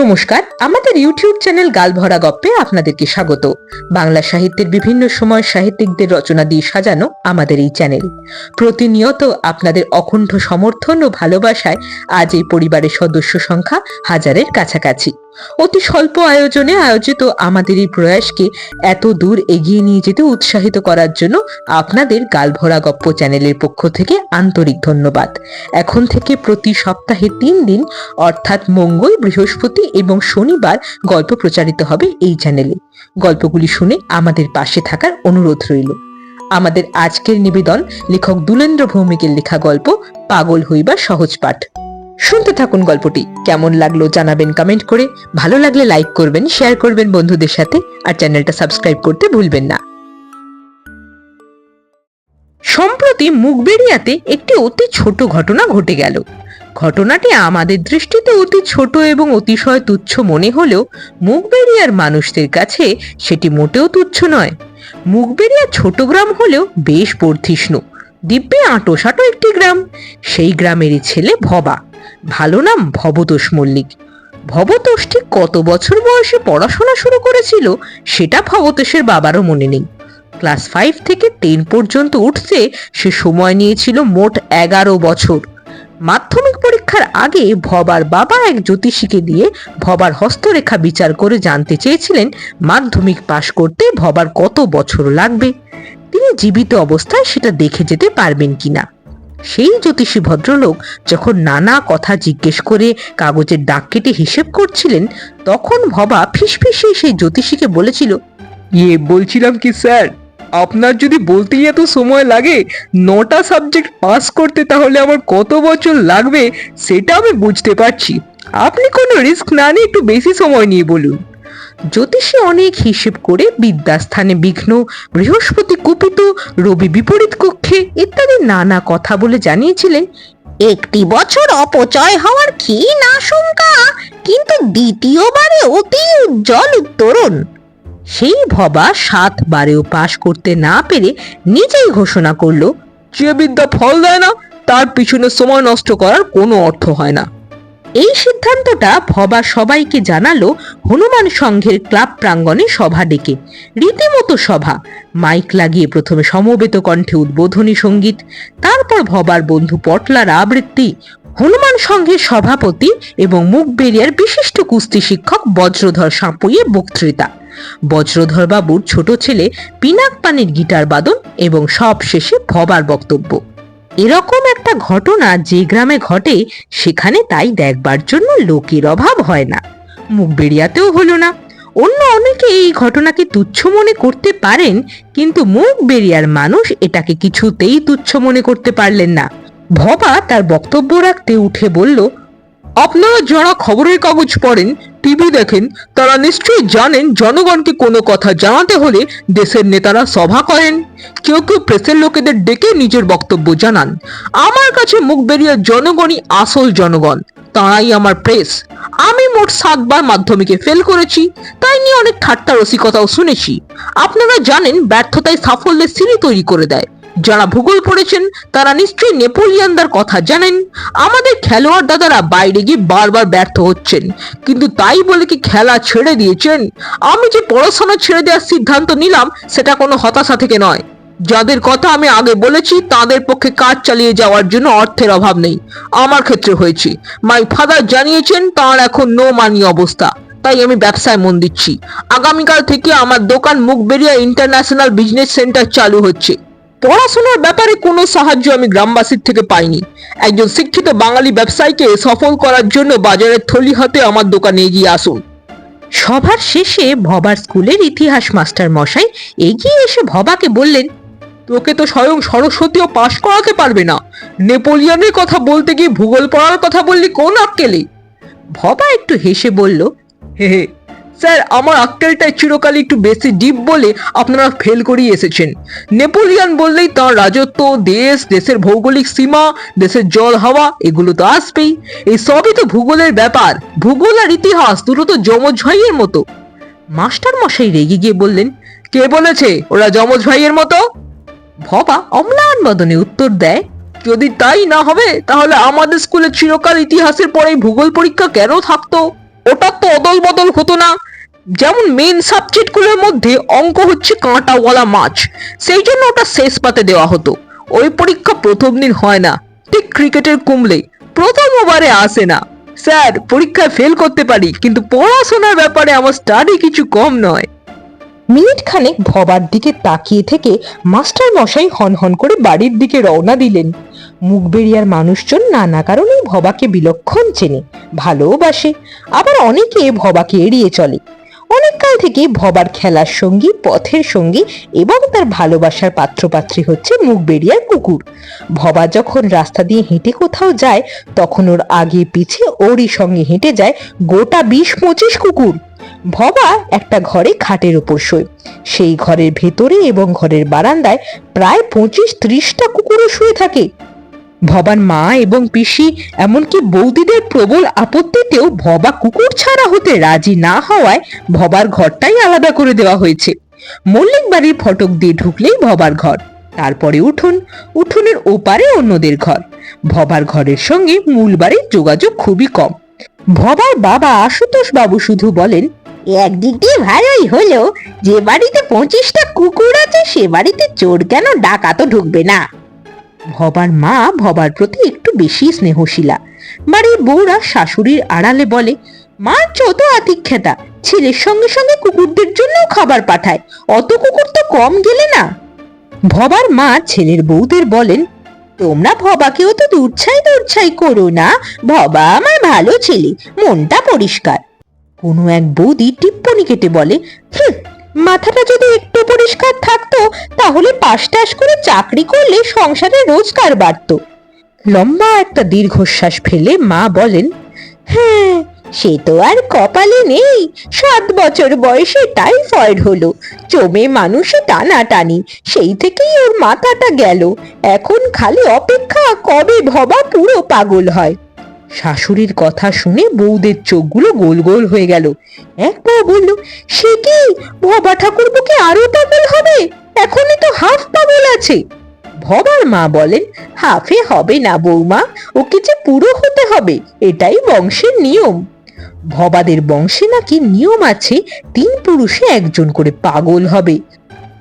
নমস্কার, আমাদের YouTube channel গালভরা গপ্পে আপনাদেরকে স্বাগত। বাংলা সাহিত্যের বিভিন্ন সময় সাহিত্যিকদের রচনা দিয়ে সাজানো আমাদের এই চ্যানেল। প্রতিনিয়ত আপনাদের অকুণ্ঠ সমর্থন ও ভালোবাসায় আজ এই পরিবারের সদস্য সংখ্যা হাজারের কাছাকাছি। অতি স্বল্প আয়োজনে আয়োজিত আমাদের এই প্রয়াসকে এত দূর এগিয়ে নিয়ে যেতে উৎসাহিত করার জন্য আপনাদের গালভরা গপ্প চ্যানেলের পক্ষ থেকে আন্তরিক ধন্যবাদ। এখন থেকে প্রতি সপ্তাহে তিন দিন, অর্থাৎ মঙ্গল বৃহস্পতি এবং শনিবার গল্প প্রচারিত হবে এই চ্যানেলে গল্পগুলি শুনে আমাদের পাশে থাকার অনুরোধ রইল। আমাদের আজকের নিবেদন লেখক দুলেন্দ্র ভৌমিকের লেখা গল্প, পাগল হইবা সহজ পাঠ। শুনতে থাকুন গল্পটি। কেমন লাগল জানাবেন কমেন্ট করে। ভালো লাগলে লাইক করবেন শেয়ার করবেন বন্ধুদের সাথে, আর চ্যানেলটা সাবস্ক্রাইব করতে ভুলবেন না। সম্প্রতি মুখবেরিয়াতে একটি অতি ছোট ঘটনা ঘটে গেল। ঘটনাটি আমাদের দৃষ্টিতে অতি ছোট এবং অতিশয় তুচ্ছ মনে হলেও মুখবেরিয়ার মানুষদের কাছে সেটি মোটেও তুচ্ছ নয়। মুখবেরিয়া ছোট গ্রাম হলেও বেশ বর্ধিষ্ণু। দিব্যে আঁটো সাঁটো একটি গ্রাম। সেই গ্রামেরই ছেলে ভবা। ভালো নাম ভবতোষ মল্লিক। ভবতোষ ঠিক কত বছর বয়সে পড়াশোনা শুরু করেছিল সেটা ভবতোষের বাবারও মনে নেই। ক্লাস ফাইভ থেকে টেন পর্যন্ত উঠতে সে সময় নিয়েছিল মোট এগারো বছর। মাধ্যমিক পরীক্ষার আগে ভবার বাবা এক জ্যোতিষীকে দিয়ে ভবার হস্তরেখা বিচার করে জানতে চেয়েছিলেন, মাধ্যমিক পাশ করতে ভবার কত বছর লাগবে? তিনি জীবিত অবস্থায় সেটা দেখে যেতে পারবেন কিনা? সেই জ্যোতিষী ভদ্রলোক যখন নানা কথা জিজ্ঞেস করে কাগজের ডাক কেটে হিসেব করছিলেন, তখন ভবা ফিসফিসে সেই জ্যোতিষীকে বলেছিল ইয়ে বলছিলাম কি, স্যার? আপনার যদি বলতেই এত সময় লাগে, নটা সাবজেক্ট পাস করতে তাহলে আমার কত বছর লাগবে সেটা আমি বুঝতে পারছি। আপনি কোনো রিস্ক না নিয়ে একটু বেশি সময় নিয়ে বলুন। জ্যোতিষী অনেক হিসেব করে বিদ্যাস্থানে বিঘ্ন, বৃহস্পতি কুপিত, রবি বিপরীত কক্ষে ইত্যাদি নানা কথা বলে জানিয়েছিলেন। একটি বছর অপচয় হওয়ার কি না শঙ্কা কিন্তু দ্বিতীয়বারে অতি উজ্জ্বল উত্তরণ। সেই ভবা সাতবারেও পাশ করতে না পেরে নিজেই ঘোষণা করল, যে বিদ্যা ফল দেয় না, তার পিছনে সময় নষ্ট করার কোনো অর্থ হয় না। এই সিদ্ধান্তটা ভবা সবাইকে জানালো হনুমান সংঘের ক্লাব প্রাঙ্গণে সভা ডেকে। রীতিমতো সভা, মাইক লাগিয়ে প্রথমে সমবেত কণ্ঠে উদ্বোধনী সংগীত, তারপর ভবার বন্ধু পটলার আবৃত্তি হনুমান সংঘের সভাপতি এবং মুখবেরিয়ার বিশিষ্ট কুস্তি শিক্ষক বজ্রধর সাঁপুইয়ের বক্তৃতা। বজ্রধর বাবুর ছোট ছেলে পিনাক পানির গিটার বাদন এবং সব শেষে ভবার বক্তব্য। এরকম একটা ঘটনা যে গ্রামে ঘটে, সেখানে তাই দেখবার জন্য লোকের অভাব হয় না। মুখ বেরিয়াতেও হলো না। অন্য অনেকে এই ঘটনাকে তুচ্ছ মনে করতে পারেন, কিন্তু মুখ বেরিয়ার মানুষ এটাকে কিছুতেই তুচ্ছ মনে করতে পারলেন না। ভবা তার বক্তব্য রাখতে উঠে বলল, আপনারা যারা খবরের কাগজ পড়েন, টিভি দেখেন, তারা নিশ্চয়ই জানেন জনগণকে কোনো কথা জানাতে হলে দেশের নেতারা সভা করেন। কেউ কেউ প্রেসের লোকেদের ডেকে নিজের বক্তব্য জানান। আমার কাছে মুখ বেরিয়ে জনগণই আসল জনগণ, তারাই আমার প্রেস। আমি মোট সাতবার মাধ্যমিকে ফেল করেছি, তাই নিয়ে অনেক ঠাট্টা রসিকতাও শুনেছি। আপনারা জানেন ব্যর্থতায় সাফল্যের সিঁড়ি তৈরি করে দেয়। যারা ভূগোল পড়েছেন, তারা নিশ্চয়ই নেপোলিয়ানদের কথা জানেন। আমাদের খেলোয়াড় দাদারা বাইরে গিয়ে বারবার ব্যর্থ হচ্ছেন। কিন্তু তাই বলে কি খেলা ছেড়ে দিয়েছেন? আমি যে পড়াশোনা ছেড়ে দেওয়ার সিদ্ধান্ত নিলাম, সেটা কোনো হতাশা থেকে নয়। যাদের কথা আমি আগে বলেছি, তাদের পক্ষে কাজ চালিয়ে যাওয়ার জন্য অর্থের অভাব নেই। আমার ক্ষেত্রে হয়েছে। মাই ফাদার জানিয়েছেন, তার এখন নো মানি অবস্থা। তাই আমি ব্যবসায় মন দিচ্ছি। আগামীকাল থেকে আমার দোকান মুখবেরিয়া ইন্টারন্যাশনাল বিজনেস সেন্টার চালু হচ্ছে। পড়াশোনার ব্যাপারে কোনো সাহায্য আমি গ্রামবাসীর থেকে পাইনি। একজন শিক্ষিত বাঙালি ব্যবসায়ীকে সফল করার জন্য বাজারের থলি হাতে আমার দোকানে এগিয়ে আসুন। সভার শেষে ভবার স্কুলের ইতিহাস মাস্টার মশাই এগিয়ে এসে ভবাকে বললেন তোকে তো স্বয়ং সরস্বতীও পাশ করাতে পারবে না। নেপোলিয়নের কথা বলতে গিয়ে ভূগোল পড়ার কথা বললি কোন আক্কেলে? ভবা একটু হেসে বলল হে হে স্যার, আমার আক্কেলটাই চিরকালই একটু বেশি ডিপ বলে আপনারা ফেল করিয়ে এসেছেন। নেপোলিয়ান বললেই তার রাজত্ব, দেশ, দেশের ভৌগোলিক সীমা, দেশের জল, হাওয়া, এগুলো তো আসবেই। এই সবই তো ভূগোলের ব্যাপার। ভূগোল আর ইতিহাস দুটো তো যমজ ভাইয়ের মতো। মাস্টার মশাই রেগে গিয়ে বললেন, কে বলেছে ওরা যমজ ভাইয়ের মতো? ভবা অম্লান বদনে উত্তর দেয়, যদি তাই না হবে, তাহলে আমাদের স্কুলে চিরকাল ইতিহাসের পরেই ভূগোল পরীক্ষা কেন থাকতো? ওটা তো অদল বদল হতো না। যেমন মেন সাবজেক্টগুলোর মধ্যে অঙ্ক হচ্ছে কাঁটাওয়ালা মাছ। সেই জন্য ওটা শেষ পাতে দেওয়া হতো। ওই পরীক্ষা প্রথম দিন হয় না। ঠিক ক্রিকেটের কুমলে। প্রথম ওভারে আসে না। স্যার, পরীক্ষায় ফেল করতে পারি, কিন্তু পড়াশোনার ব্যাপারে আমার স্টাডি কিছু কম নয়। মিনিট খানেক ভবার দিকে তাকিয়ে থেকে মাস্টার মশাই হনহন করে বাড়ির দিকে রওনা দিলেন। মুখ মুখবেরিয়ার মানুষজন নানা কারণে ভবাকে বিলক্ষণ চেনে ভালোবাসে আবার অনেকে ভবাকে এড়িয়ে চলে। অনেককাল থেকে ভবার খেলার সঙ্গী, পথের সঙ্গী এবং তার ভালোবাসার পাত্রপাত্রী হচ্ছে মুখবেরিয়ার কুকুর। ভবা যখন রাস্তা দিয়ে হেঁটে কোথাও যায়, তখন ওর আগে পিছে ওরই সঙ্গে হেঁটে যায় গোটা বিশ পঁচিশ কুকুর। ভবা একটা ঘরে খাটের ওপর শোয়। সেই ঘরের ভেতরে এবং ঘরের বারান্দায় প্রায় পঁচিশ ত্রিশটা কুকুরও শুয়ে থাকে। ভবার মা এবং পিসি, এমনকি বৌদিদের প্রবল আপত্তিতেও ভবা কুকুর ছাড়া হতে রাজি না হওয়ায় ভবার ঘরটাই আলাদা করে দেওয়া হয়েছে। মল্লিক বাড়ির ফটক দিয়ে ঢুকলেই ভবার ঘর। তারপরে উঠুন, উঠোনের ওপারে অন্যদের ঘর। ভবার ঘরের সঙ্গে মূল বাড়ির যোগাযোগ খুবই কম। ভবার বাবা আশুতোষ বাবু শুধু বলেন, একদিক দিয়ে ভালোই হলো, যে বাড়িতে পঁচিশটা কুকুর আছে সে বাড়িতে চোর কেন ডাকাতও ঢুকবে না? ভবার মা ভবার প্রতি একটু বেশি স্নেহশীলা। বাড়ির বউরা শাশুড়ির আড়ালে বলে মা যত আতিক্ষেতা ছেলের সঙ্গে সঙ্গে কুকুরদের জন্য খাবার পাঠায় অত কুকুর তো কম গেলে না? ভবার মা ছেলের বউদের বলেন তোমরা ভবাকেও তো দুচ্ছাই দুচ্ছাই করো না ভবা আমার ভালো ছেলে মনটা পরিষ্কার। কোনো এক বৌদি টিপ্পনি কেটে বলে "হুঁ, মাথাটা যদি একটু পরিষ্কার থাকতো, তাহলে পাশ টাস করে চাকরি করলে সংসারে রোজগার বাড়তো। লম্বা একটা দীর্ঘশ্বাস ফেলে মা বলেন হ্যাঁ সে তো আর কপালে নেই। সাত বছর বয়সে টাইফয়েড হলো। জমে মানুষে টানা টানি সেই থেকেই ওর মাথাটা গেল। এখন খালি অপেক্ষা কবে ভবা পুরো পাগল হয়। শাশুড়ির কথা শুনে বউদের চোখগুলো গোল গোল হয়ে গেল। একবার বলল, সে কি? ভবা ঠাকুরবুকে আরও পাগল হবে? এখনই তো হাফ পাগল আছে। ভবার মা বলেন, হাফে হবে না বৌমা ওকে যে পুরো হতে হবে, এটাই বংশের নিয়ম। ভবাদের বংশে নাকি নিয়ম আছে, তিন পুরুষে একজন করে পাগল হবে।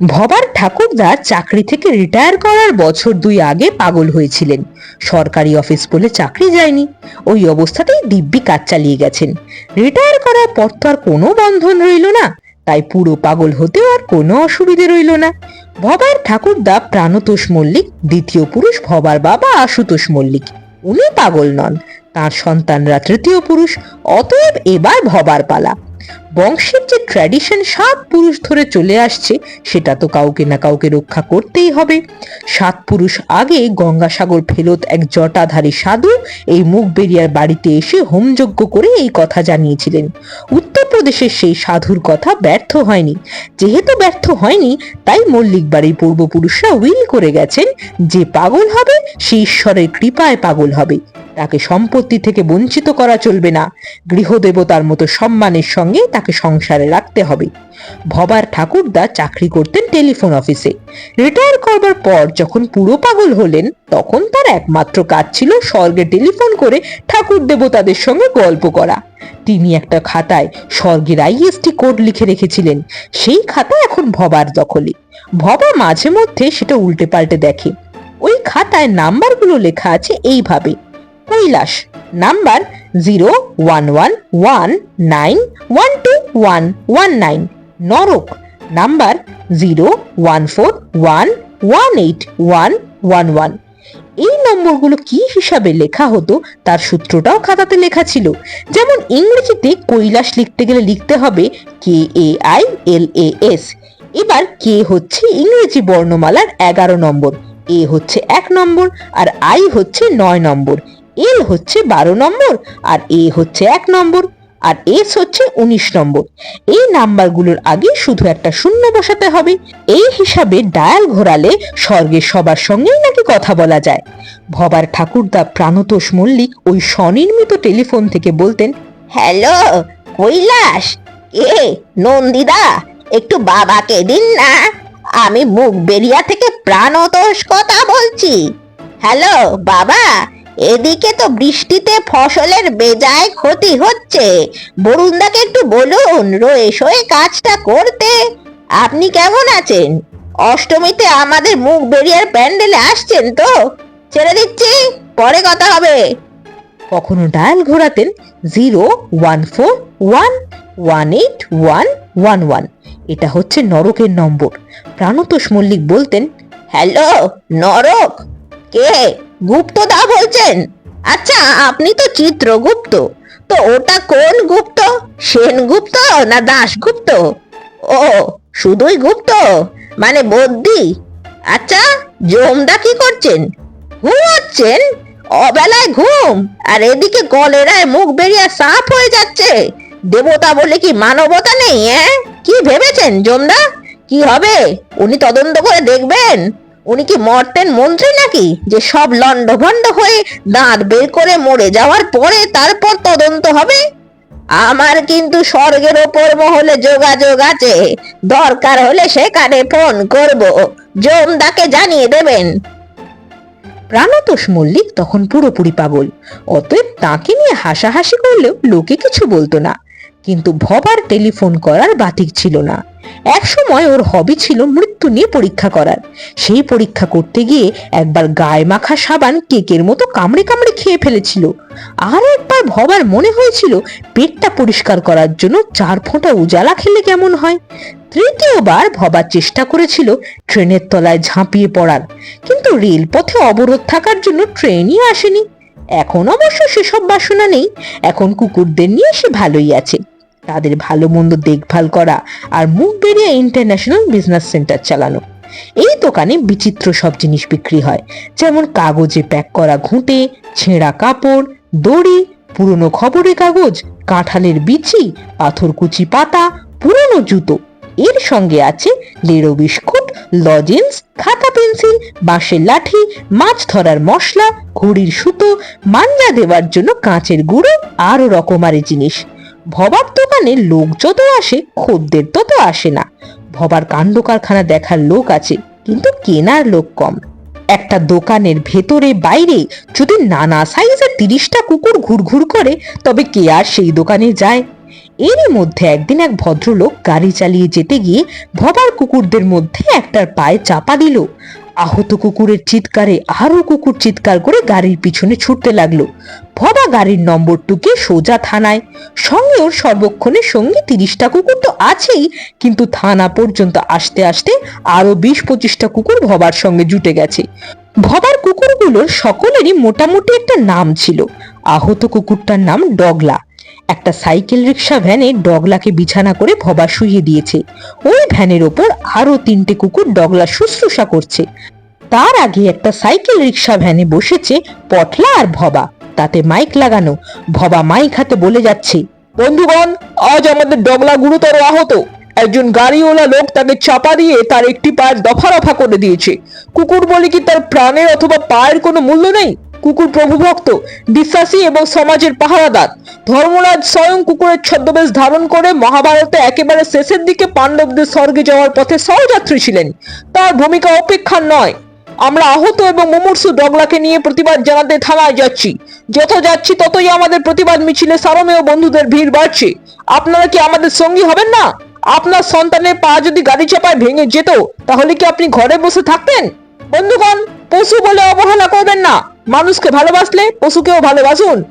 ভবার ঠাকুরদা চাকরি থেকে রিটায়ার করার বছর দুই আগে পাগল হয়েছিলেন। সরকারি অফিস বলে চাকরি যায়নি। ওই অবস্থাতেই দিব্যি কাজ চালিয়ে গেছেন। রিটায়ার করার পর তো আর কোনো বন্ধন রইল না। তাই পুরো পাগল হতেও আর কোনো অসুবিধে রইল না। ভবার ঠাকুরদা প্রাণতোষ মল্লিক, দ্বিতীয় পুরুষ ভবার বাবা আশুতোষ মল্লিক। উনি পাগল নন। তার সন্তানরা তৃতীয় পুরুষ, অতএব এবার ভবার পালা। বংশের যে ট্র্যাডিশন সাত পুরুষ ধরে চলে আসছে, সেটা তো কাউকে না কাউকে রক্ষা করতেই হবে। সাত পুরুষ আগে গঙ্গাসাগর ফেরত এক জটাধারী সাধু এই মুখ বেরিয়ার বাড়িতে এসে হোমযজ্ঞ করে এই কথা জানিয়েছিলেন। উত্তরপ্রদেশের সেই সাধুর কথা ব্যর্থ হয়নি। যেহেতু ব্যর্থ হয়নি, তাই মল্লিক বাড়ির পূর্বপুরুষরা উইল করে গেছেন, যে পাগল হবে, সে ঈশ্বরের কৃপায় পাগল হবে। তাকে সম্পত্তি থেকে বঞ্চিত করা চলবে না। গৃহদেবতার মতো সম্মানের সঙ্গে তাকে সংসারে রাখতে হবে। ভবার ঠাকুরদা চাকরি করতেন টেলিফোন অফিসে। রিটায়ার করবার পর যখন পুরো পাগল হলেন, তখন তার একমাত্র কাজ ছিল স্বর্গে টেলিফোন করে ঠাকুর দেবতাদের সঙ্গে গল্প করা। তিনি একটা খাতায় স্বর্গের আইএসটি কোড লিখে রেখেছিলেন। সেই খাতা এখন ভবার দখলে। ভবা মাঝে মধ্যে সেটা উল্টে পাল্টে দেখে। ওই খাতায় নাম্বারগুলো লেখা আছে এইভাবে। Kailash. Number zero one one one nine one two one one nine নরক। Number zero one four one one eight one one one এই নম্বরগুলো কি হিসাবে লেখা হতো, তার সূত্রটাও খাতাতে লেখা ছিল। যেমন ইংরেজিতে কৈলাস লিখতে গেলে লিখতে হবে কে A I L A S এবার কে হচ্ছে ইংরেজি বর্ণমালার এগারো নম্বর এ হচ্ছে এক নম্বর আর আই হচ্ছে নয় নম্বর। এল হচ্ছে বারো নম্বর আর এ হচ্ছে এক নম্বর আর এস হচ্ছে উনিশ নম্বর। এই নাম্বারগুলোর আগে শুধু একটা শূন্য বসাতে হবে। এই হিসাবে ডায়াল ঘোরালে স্বর্গের সবার সঙ্গেই নাকি কথা বলা যায়। ভবার ঠাকুরদা প্রাণতোষ মল্লিক ওই স্বনির্মিত টেলিফোন থেকে বলতেন, হ্যালো, কৈলাস, এ, নন্দিদা, একটু বাবাকে দিন না। আমি মুখ বেরিয়া থেকে প্রাণতোষ কথা বলছি। হ্যালো, বাবা এদিকে তো বৃষ্টিতে ফসলের বেজায় ক্ষতি হচ্ছে। বরুণদাকে একটু বলুন রয়ে সয়ে কাজটা করতে। আপনি কেমন আছেন? অষ্টমীতে আমাদের মুখ বেরিয়ার প্যান্ডেলে আসছেন তো? ছেড়ে দিচ্ছি, পরে কথা হবে। কখনো dial ঘোরাতেন zero one four one one eight one one one. এটা হচ্ছে নরকের নম্বর। প্রাণতোষ মল্লিক বলতেন, হ্যালো, নরক, কে? গুপ্তদা বলছেন? আচ্ছা আপনি তো চিত্রগুপ্ত। তো ওটা কোন গুপ্ত? সেনগুপ্ত না দাশগুপ্ত ও, শুধুই গুপ্ত? মানে বদ্যি? আচ্ছা জমদা কি করছেন? ঘুমাচ্ছেন? অবেলায় ঘুম, আর এদিকে কলেরায় মুখ বেরিয়ে সাফ হয়ে যাচ্ছে। দেবতা বলে কি মানবতা নেই হ্যাঁ কি ভেবেছেন, জমদা? কি হবে? উনি তদন্ত করে দেখবেন। উনি কি মর্তেন মন্ত্রী নাকি? যে সব লন্ডভন্ড হয়ে দাঁত বের করে মরে যাওয়ার পরে তারপর তদন্ত হবে? আমার কিন্তু স্বর্গের ওপর মহলে যোগাযোগ আছে। দরকার হলে সেখানে ফোন করব। জমদাকে জানিয়ে দেবেন। প্রাণতোষ মল্লিক তখন পুরোপুরি পাগল। অতএব তাকে নিয়ে হাসাহাসি করলেও লোকে কিছু বলতো না। কিন্তু ভবার টেলিফোন করার বাতিক ছিল না। একসময় ওর হবি ছিল মৃত্যু নিয়ে পরীক্ষা করার। সেই পরীক্ষা করতে গিয়ে একবার গায়ে মাখা সাবান কেকের মতো কামড়ে কামড়ে খেয়ে ফেলেছিল। আর একবার ভবার মনে হয়েছিল, পেটটা পরিষ্কার করার জন্য চার ফোঁটা উজালা খেলে কেমন হয়। তৃতীয়বার ভবার চেষ্টা করেছিল ট্রেনের তলায় ঝাঁপিয়ে পড়ার। কিন্তু রেলপথে অবরোধ থাকার জন্য ট্রেনই আসেনি। এখন অবশ্য সেসব বাসনা নেই। এখন কুকুরদের নিয়ে সে ভালোই আছে। তাদের ভালো মন্দ দেখভাল করা আর মুখ বেরিয়ে ইন্টারন্যাশনাল বিজনেস সেন্টার চালানো। এই দোকানে বিচিত্র সব জিনিস বিক্রি হয়, যেমন কাগজে প্যাক করা ঘুঁটে, ছেঁড়া কাপড়, দড়ি, পুরনো খবরের কাগজ, কাঁঠালের বিচি, পাথরকুচি পাতা, পুরনো জুতো। এর সঙ্গে আছে লেড়ো বিস্কুট, লজেন্স, খাতা পেন্সিল, বাঁশের লাঠি, মাছ ধরার মশলা, ঘড়ির সুতো, মাঞ্জা দেওয়ার জন্য কাঁচের গুঁড়ো, আরও রকমারি জিনিস। ভবার দোকানে লোক যত আসে, খদ্দের তত আসে না। ভবার কাণ্ড কারখানা দেখার লোক আছে, কিন্তু কেনার লোক কম। একটা দোকানের ভেতরে বাইরে যদি নানা সাইজের তিরিশটা কুকুর ঘুরঘুর করে, তবে কে আর সেই দোকানে যায়? এরই মধ্যে একদিন এক ভদ্রলোক গাড়ি চালিয়ে যেতে গিয়ে ভবার কুকুরদের মধ্যে একটার পায়ে চাপা দিল। আহত কুকুরের চিৎকারে, আরও কুকুর চিৎকার করে গাড়ির পিছনে ছুটতে লাগল। ভবা গাড়ির নম্বর টুকে সোজা থানায়। সঙ্গে ওর সর্বক্ষণের সঙ্গে তিরিশটা কুকুর তো আছেই, কিন্তু থানা পর্যন্ত আসতে আসতে আরও বিশ পঁচিশটা কুকুর ভবার সঙ্গে জুটে গেছে। ভবার কুকুরগুলোর সকলেরই মোটামুটি একটা নাম ছিল। আহত কুকুরটার নাম ডগলা। একটা সাইকেল রিক্সা ভ্যানে ডগলাকে বিছানা করে ভবা শুইয়ে দিয়েছে। ওই ভ্যানের ওপর আরও তিনটে কুকুর ডগলা শুশ্রূষা করছে। তার আগে একটা সাইকেল রিক্সা ভ্যানে বসেছে পটলা আর ভবা। তাতে মাইক লাগানো। ভবা মাইক হাতে বলে যাচ্ছে, বন্ধুগণ, আজ আমাদের ডগলা গুরুতর আহত। একজন গাড়িওয়ালা লোক তাকে চাপা দিয়ে তার একটি পায়ের দফা রফা করে দিয়েছে। কুকুর বলে কি তার প্রাণের অথবা পায়ের কোনো মূল্য নেই? কুকুর প্রভুভক্ত, বিশ্বাসী এবং সমাজের পাহারাদার। ধর্মরাজ স্বয়ং কুকুরের ছদ্মবেশ ধারণ করে মহাভারতে একেবারে শেষের দিকে পাণ্ডবদের স্বর্গে যাওয়ার পথে সহযাত্রী ছিলেন। তার ভূমিকা অপেক্ষা নয়। আমরা আহত এবং মুমূর্ষু ডগলাকে নিয়ে প্রতিবাদ জানাতে থানায় যাচ্ছি। যত যাচ্ছি, ততই আমাদের প্রতিবাদ মিছিলে সারমেয় বন্ধুদের ভিড় বাড়ছে। আপনারা কি আমাদের সঙ্গী হবেন না? আপনার সন্তানের পা যদি গাড়ি চাপায় ভেঙে যেত, তাহলে কি আপনি ঘরে বসে থাকতেন? বন্ধুগণ, পশু বলে অবহেলা করবেন না। মানুষকে ভালোবাসলে পশুকেও ভালোবাসুন।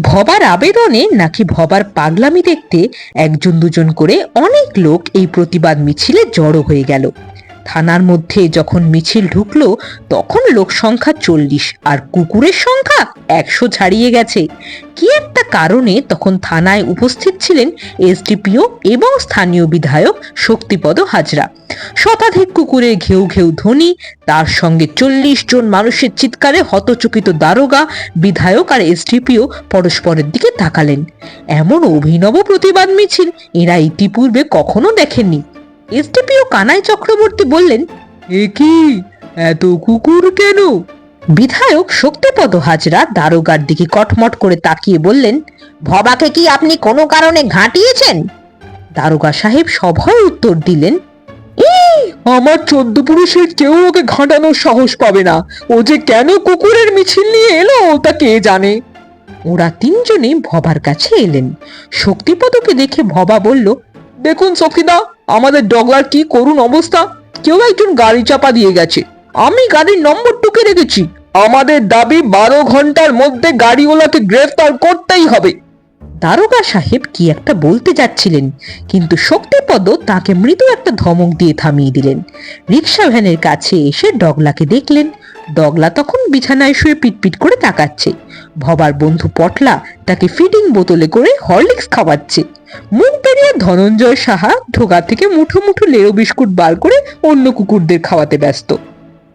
ভবার আবেদনে নাকি ভবার পাগলামি দেখতে একজন দুজন করে অনেক লোক এই প্রতিবাদ মিছিলে জড়ো হয়ে গেল। থানার মধ্যে যখন মিছিল ঢুকলো, তখন লোক সংখ্যা চল্লিশ আর কুকুরের সংখ্যা একশো ছাড়িয়ে গেছে। কি একটা কারণে তখন থানায় উপস্থিত ছিলেন এসডিপিও এবং স্থানীয় বিধায়ক শক্তিপদ হাজরা। শতাধিক কুকুরের ঘেউ ঘেউ ধ্বনি, তার সঙ্গে চল্লিশ জন মানুষের চিৎকারে হতচকিত দারোগা, বিধায়ক আর এসডিপিও পরস্পরের দিকে তাকালেন। এমন অভিনব প্রতিবাদ মিছিল এরা ইতিপূর্বে কখনো দেখেননি। এসডিপিও কানাই চক্রবর্তী বললেন এ কি? এত কুকুর কেন? বিধায়ক শক্তিপদ হাজরা দারোগার দিকে কটমট করে তাকিয়ে বললেন ভবাকে কি আপনি কোনো কারণে ঘাঁটিয়েছেন? দারোগা সাহেব সভয় উত্তর দিলেন আমার চোদ্দ পুরুষের কেউ ওকে ঘাঁটানোর সাহস পাবে না। ও যে কেন কুকুরের মিছিল নিয়ে এলো তা কে জানে? ওরা তিনজনে ভবার কাছে এলেন। শক্তিপদকে দেখে ভবা বলল দেখুন সখিদা আমাদের ডগলার কি করুণ অবস্থা? কেউ একজন গাড়ি চাপা দিয়ে গেছে। আমি গাড়ির নম্বর টুকে রেখেছি। আমাদের দাবি বারো ঘণ্টার মধ্যে গাড়িওয়ালাকে গ্রেফতার করতেই হবে। দারোগা সাহেব কি একটা বলতে যাচ্ছিলেন, কিন্তু শক্তিপদ তাকে মৃদু একটা ধমক দিয়ে থামিয়ে দিলেন। রিক্সা ভ্যানের কাছে এসে ডগলাকে দেখলেন। ডগলা তখন বিছানায় শুয়ে পিটপিট করে তাকাচ্ছে। ভবার বন্ধু পটলা তাকে ফিডিং বোতলে করে হরলিক্স খাওয়াচ্ছে। মুখ বেরিয়ে ধনঞ্জয় সাহা ঢোকা থেকে মুঠো মুঠো লেরো বিস্কুট বার করে অন্য কুকুরদের খাওয়াতে ব্যস্ত।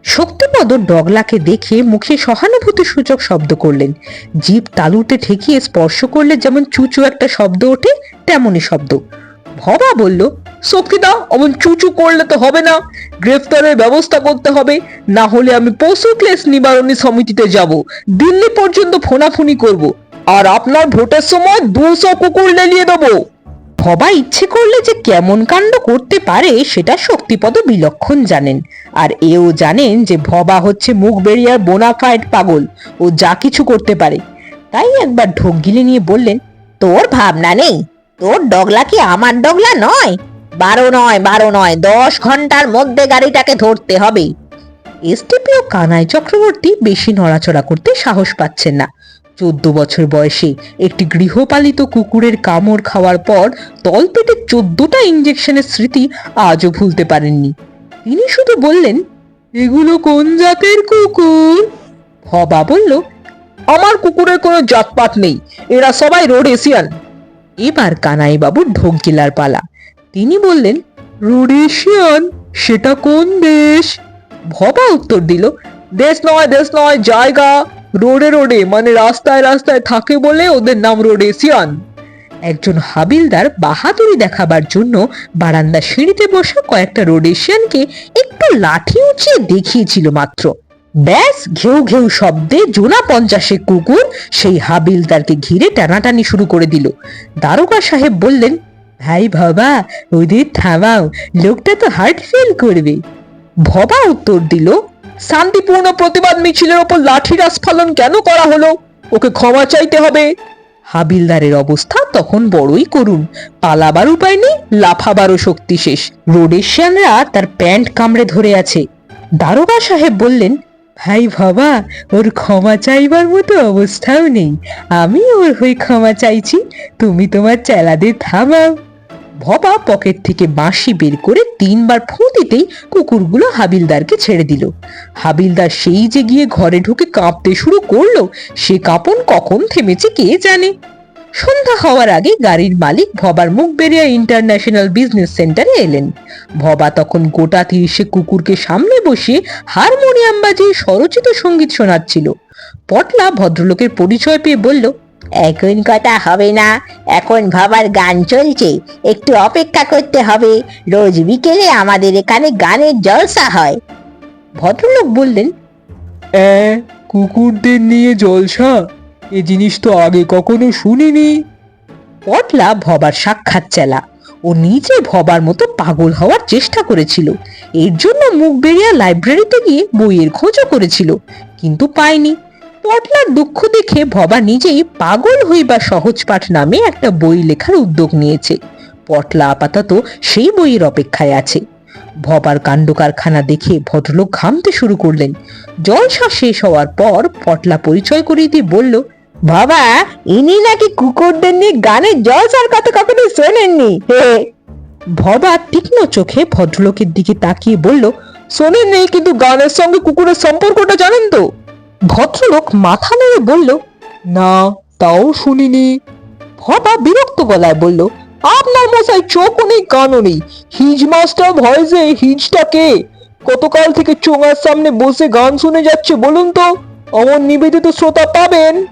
শক্তিপদ ডগলাকে দেখে মুখে সহানুভূতি সূচক শব্দ করলেন। জিভ তালুতে ঠেকিয়ে স্পর্শ করলে যেমন চুচু একটা শব্দ ওঠে, তেমনই শব্দ। ভবা বলল, শক্তিদা, অমন চুচু করলে তো হবে না। গ্রেফতারের ব্যবস্থা করতে হবে। না হলে আমি পশু ক্লেশ নিবারণী সমিতিতে যাব। দিল্লি পর্যন্ত ফোনাফুনি করব। আর আপনার ভোটের সময় দুশো কুকুর লেলিয়ে দেবো। ভবা ইচ্ছে করলে যে কেমন কাণ্ড করতে পারে, সেটা শক্তিপদ বিলক্ষণ জানেন। আর এও জানেন যে ভবা হচ্ছে মুখ বেরিয়ার বোনাফাইড পাগল, ও যা কিছু করতে পারে। তাই একবার ঢোক গিলে নিয়ে বললেন, তোর ভাবনা নেই? তোর ডগলা কি আমার ডগলা নয়? বারো নয় বারো নয়, দশ ঘণ্টার মধ্যে গাড়িটাকে ধরতে হবে। এসটিপিও কানাই চক্রবর্তী বেশি নড়াচড়া করতে সাহস পাচ্ছেন না। চোদ্দ বছর বয়সে একটি গৃহপালিত কুকুরের কামড় খাওয়ার পর তলপেটে চোদ্দটা ইঞ্জেকশনের স্মৃতি আজও ভুলতে পারেননি। তিনি শুধু বললেন, এগুলো কোন জাতের কুকুর? ভবা বলল, আমার কুকুরের কোনো জাতপাত নেই, এরা সবাই রোড এশিয়ান। এবার কানাই বাবুর ঢোক গিলার পালা। তিনি বললেন রোডেশিয়ান সেটা কোন দেশ? ভবা উত্তর দিল, দেশ নয় দেশ নয়, জায়গা। রোডে রোডে মানে রাস্তায় রাস্তায় থাকে বলে ওদের নাম রোডেশিয়ান একজন হাবিলদার বাহাদুরি দেখাবার জন্য বারান্দা সিঁড়িতে বসে কয়েকটা রোডেশিয়ানকে একটু লাঠি উঁচিয়ে দেখিয়েছিল মাত্র। ব্যাস, ঘেউ ঘেউ শব্দে জোনা পঞ্চাশে কুকুর সেই হাবিলদারকে ঘিরে টানাটানি শুরু করে দিল। দারোগা সাহেব বললেন, ভাই ভবা, ওদের থামাও, লোকটা তো হার্ট ফেল করবে। ভবা উত্তর দিল শান্তিপূর্ণ প্রতিবাদ মিছিলের ওপর লাঠির আস্ফালন কেন করা হলো? ওকে ক্ষমা চাইতে হবে। হাবিলদারের অবস্থা তখন বড়ই করুণ। পালাবার উপায় নেই, লাফাবারও শক্তি শেষ। রোডেশিয়ানরা তার প্যান্ট কামড়ে ধরে আছে। দারোগা সাহেব বললেন, ভাই বাবা, ওর ক্ষমা চাইবার মতো অবস্থাও নেই। আমি ওর হয়ে ক্ষমা চাইছি। তুমি তোমার চেলাদের থামাও। ভবা পকেট থেকে বাঁশি বের করে তিনবার ফু দিতেই কুকুরগুলো হাবিলদারকে ছেড়ে দিল। হাবিলদার সেই যে গিয়ে ঘরে ঢুকে কাঁপতে শুরু করল, সে কাঁপন কখন থেমেছে কে জানে? সন্ধ্যা হওয়ার আগে গাড়ির মালিক ভবার মুখ বেরিয়া ইন্টারন্যাশনাল বিজনেস সেন্টারে এলেন। ভবা তখন গোটা তিরিশে কুকুরকে সামনে বসিয়ে হারমোনিয়াম বাজিয়ে স্বরচিত সংগীত শোনাচ্ছিল। পটলা ভদ্রলোকের পরিচয় পেয়ে বলল এখন কথা হবে না। এখন ভাবার গান চলছে। একটু অপেক্ষা করতে হবে। রোজ বিকেলে আমাদের এখানে গানের জলসা হয়। ভদ্রলোক বললেন কুকুরদের নিয়ে জলসা? এ জিনিস তো আগে কখনো শুনিনি। পটলা ভবার সাক্ষাৎ চেলা। ও নিজে ভবার মতো পাগল হওয়ার চেষ্টা করেছিল। এর জন্য মুখ বেরিয়া লাইব্রেরিতে গিয়ে বইয়ের খোঁজও করেছিল। কিন্তু পায়নি। পটলার দুঃখ দেখে ভবা নিজেই পাগল হইবা সহজ পাঠ নামে একটা বই লেখার উদ্যোগ নিয়েছে। পটলা আপাতত সেই বইয়ের অপেক্ষায় আছে। ভবার কাণ্ড কারখানা দেখে ভদ্রলোক ঘামতে শুরু করলেন। জলসা শেষ হওয়ার পর পটলা পরিচয় করিয়ে দিয়ে বলল, বাবা, ইনি নাকি কুকুরদের নিয়ে গানের জলসার কথা কখনো শোনেননি? ভবা তীক্ষ্ণ চোখে ভদ্রলোকের দিকে তাকিয়ে বলল শোনেন নেই কিন্তু গানের সঙ্গে কুকুরের সম্পর্কটা জানেন তো? ভদ্রলোক মাথা নেড়ে বলল, না, তাও শুনিনি। ভবা বিরক্ত গলায় বলল, আপনার মশাই চোখও নেই, কানও নেই। হিজ মাস্টার ভয়েসে হিজটা কে? কতকাল থেকে চোঙার সামনে বসে গান শুনে যাচ্ছে বলুন তো? অমন নিবেদিত শ্রোতা পাবেন?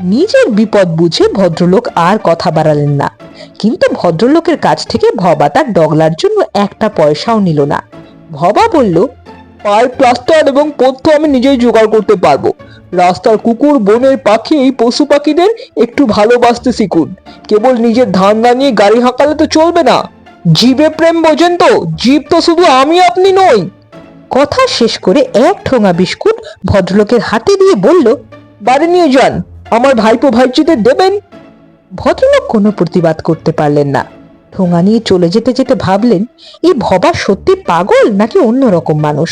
নিজের বিপদ বুঝে ভদ্রলোক আর কথা বাড়ালেন না। কিন্তু ভদ্রলোকের কাছ থেকে ভবা তার ডগলার জন্য একটা পয়সাও নিল না। ভবা বলল পায়ের প্লাস্টার এবং পথ্য আমি নিজেই জোগাড় করতে পারব। রাস্তার কুকুর বনের পাখি এই পশু পাখিদের একটু ভালোবাসতে শিখুন। কেবল নিজের ধান্দা নিয়ে গাড়ি হাঁকালে তো চলবে না। জীবে প্রেম বোঝেন তো জীব তো শুধু আমি আপনি নই। কথা শেষ করে এক ঠোঙা বিস্কুট ভদ্রলোকের হাতে দিয়ে বলল বাড়ি নিয়ে যান আমার ভাইপো ভাইচিদের দেবেন। ভদ্রলোক কোনো প্রতিবাদ করতে পারলেন না। ঠোঙা নিয়ে চলে যেতে যেতে ভাবলেন এই ভবা সত্যি পাগল নাকি অন্যরকম মানুষ?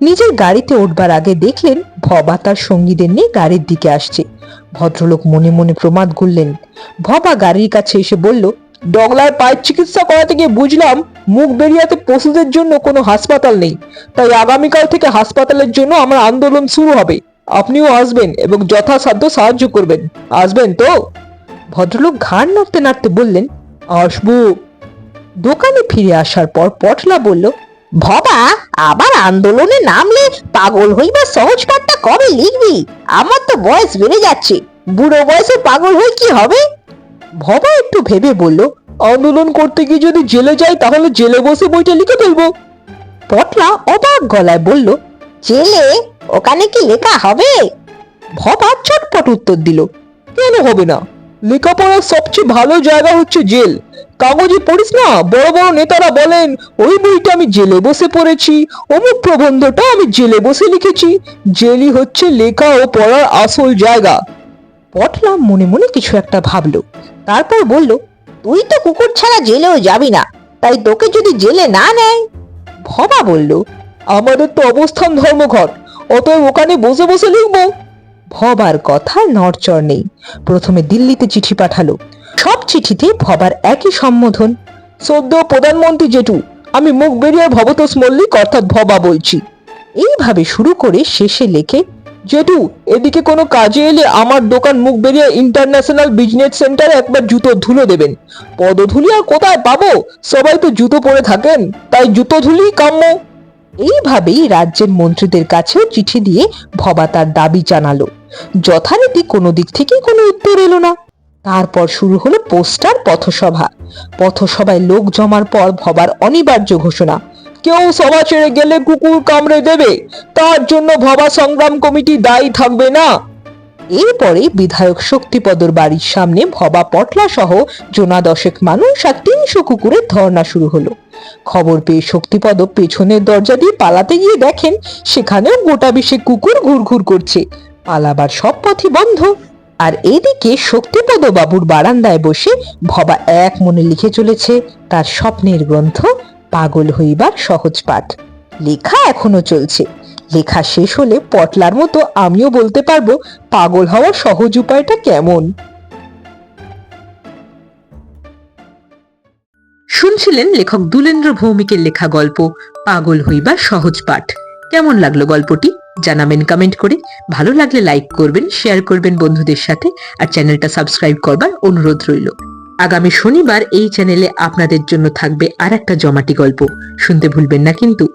নিজের গাড়িতে উঠবার আগে দেখলেন ভবা তার সঙ্গীদের নিয়ে গাড়ির দিকে আসছে। ভদ্রলোক মনে মনে প্রমাদ গুনলেন ভবা গাড়ির কাছে এসে বলল, ডগলার পায়ের চিকিৎসা করাতে গিয়ে বুঝলাম মুখ বেরিয়াতে পশুদের জন্য কোনো হাসপাতাল নেই। তাই আগামীকাল থেকে হাসপাতালের জন্য আমার আন্দোলন শুরু হবে। আপনিও আসবেন এবং যথাসাধ্য সাহায্য করবেন। আসবেন তো? ভদ্রলোক ঘাড় নাড়তে নাড়তে বললেন, আসব। দোকানে ফিরে আসার পর পটলা বলল, ভবা আবার আন্দোলনে নামলে পাগল হইবা সহজ পাঠটা কবে লিখবি? আমার তো বয়স বেড়ে যাচ্ছে। বুড়ো বয়সে পাগল হয়ে কি হবে? ভবা একটু ভেবে বলল, আন্দোলন করতে গিয়ে যদি জেলে যাই তাহলে জেলে বসে বইটা লিখে ফেলব। পটলা অবাক গলায় বলল, জেলে? ওখানে কি লেখা হবে? ভবা চটপট উত্তর দিল, কেন হবে না? লেখাপড়ার সবচেয়ে ভালো জায়গা হচ্ছে জেল। কাগজে পড়িস না? বড় বড় নেতারা বলেন, ওই বইটা আমি জেলে বসে পড়েছি। অমুক প্রবন্ধটা আমি জেলে বসে লিখেছি। জেলই হচ্ছে লেখা ও পড়ার আসল জায়গা। পটলা মনে মনে কিছু একটা ভাবলো। তারপর বলল, তুই তো কুকুর ছাড়া জেলেও যাবি না। তাই তোকে যদি জেলে না নেয়? ভবা বলল, আমাদের তো অবস্থান ধর্মঘট। অতএব ওখানে বসে বসে লিখব। ভবার কথা নড়চড় নেই। প্রথমে দিল্লিতে চিঠি পাঠালো। সব চিঠিতে ভবার একই সম্বোধন। সদ্য প্রধানমন্ত্রী জেঠু, আমি মুখ বেরিয়ে ভবতোষ মল্লিক অর্থাৎ ভবা বলছি। এইভাবে শুরু করে শেষে লেখে, জেঠু, এদিকে কোনো কাজে এলে আমার দোকান মুখ বেরিয়ে ইন্টারন্যাশনাল বিজনেস সেন্টারে একবার জুতো ধুলো দেবেন। পদধুলি আর কোথায় পাবো? সবাই তো জুতো পরে থাকেন, তাই জুতো ধুলি কাম্য। এইভাবেই রাজ্যের মন্ত্রীদের কাছেও চিঠি দিয়ে ভবা তার দাবি জানালো। যথারীতি কোনো দিক থেকেই কোনো উত্তর এলো না। তারপর শুরু হলো পোস্টার পথসভা। পথসভায় লোক জমার পর ভবার অনিবার্য ঘোষণা। কেউ সভা ছেড়ে গেলে কুকুর কামড়ে দেবে। তার জন্য ভবা সংগ্রাম কমিটি দায়ী থাকবে না। এরপরে বিধায়ক শক্তিপদর বাড়ির সামনে ভবা পটলা সহ জোনা দশেক মানুষ আর তিনশো কুকুরের ধর্না শুরু হলো। খবর পেয়ে শক্তিপদ পেছনের দরজা দিয়ে পালাতে গিয়ে দেখেন সেখানেও গোটা বিশে কুকুর ঘুরঘুর করছে। পালাবার সব পথই বন্ধ। আর এদিকে শক্তিপদ বাবুর বারান্দায় বসে ভবা এক মনে লিখে চলেছে, তার স্বপ্নের গ্রন্থ পাগল হইবার সহজ পাঠ। লেখা এখনও চলছে। লেখা শেষ হলে পটলার মতো আমিও বলতে পারব পাগল হওয়ার সহজ উপায়টা কেমন। শুনছিলেন লেখক দুলেন্দ্র ভৌমিকের লেখা গল্প, পাগল হইবার সহজ পাঠ। কেমন লাগল গল্পটি? জানাবেন কমেন্ট করে। ভালো লাগলে লাইক করবেন শেয়ার করবেন বন্ধুদের সাথে, আর চ্যানেলটা সাবস্ক্রাইব করবার অনুরোধ রইল। আগামী শনিবার এই চ্যানেলে আপনাদের জন্য থাকবে আর একটা জমাটি গল্প। শুনতে ভুলবেন না কিন্তু।